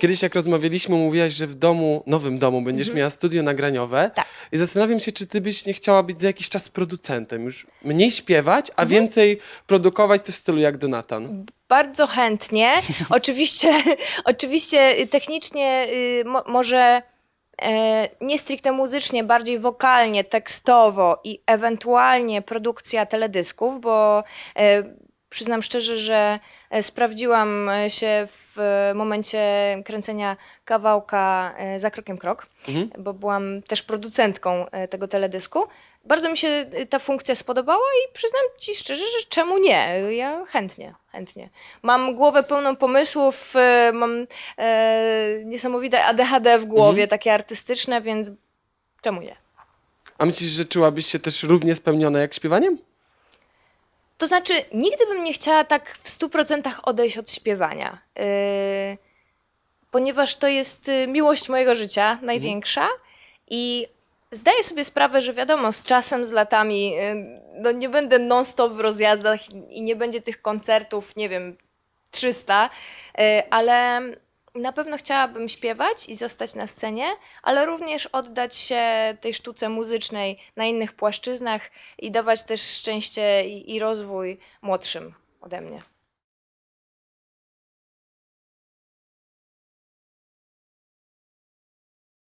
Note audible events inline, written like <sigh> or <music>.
Kiedyś jak rozmawialiśmy, mówiłaś, że w domu, nowym domu będziesz miała studio nagraniowe. Mhm. Tak. I zastanawiam się, czy ty byś nie chciała być za jakiś czas producentem. Już mniej śpiewać, Mhm. a więcej produkować to w stylu jak Donatan. Bardzo chętnie. <laughs> oczywiście, <laughs> oczywiście technicznie y, mo, może e, nie stricte muzycznie, bardziej wokalnie, tekstowo i ewentualnie produkcja teledysków, bo e, przyznam szczerze, że sprawdziłam e, się w momencie kręcenia kawałka e, Za krokiem krok, bo byłam też producentką e, tego teledysku. Bardzo mi się e, ta funkcja spodobała i przyznam ci szczerze, że czemu nie? Ja chętnie, chętnie. Mam głowę pełną pomysłów, e, mam e, niesamowite ADHD w głowie, takie artystyczne, więc czemu nie? A myślisz, że czułabyś się też równie spełniona jak śpiewaniem? To znaczy, nigdy bym nie chciała tak w 100% odejść od śpiewania. Yy, ponieważ to jest y, miłość mojego życia, największa. I zdaję sobie sprawę, że wiadomo, z czasem, z latami, y, no nie będę non-stop w rozjazdach i nie będzie tych koncertów, nie wiem, 300, y, ale na pewno chciałabym śpiewać i zostać na scenie, ale również oddać się tej sztuce muzycznej na innych płaszczyznach i dawać też szczęście i, i rozwój młodszym ode mnie.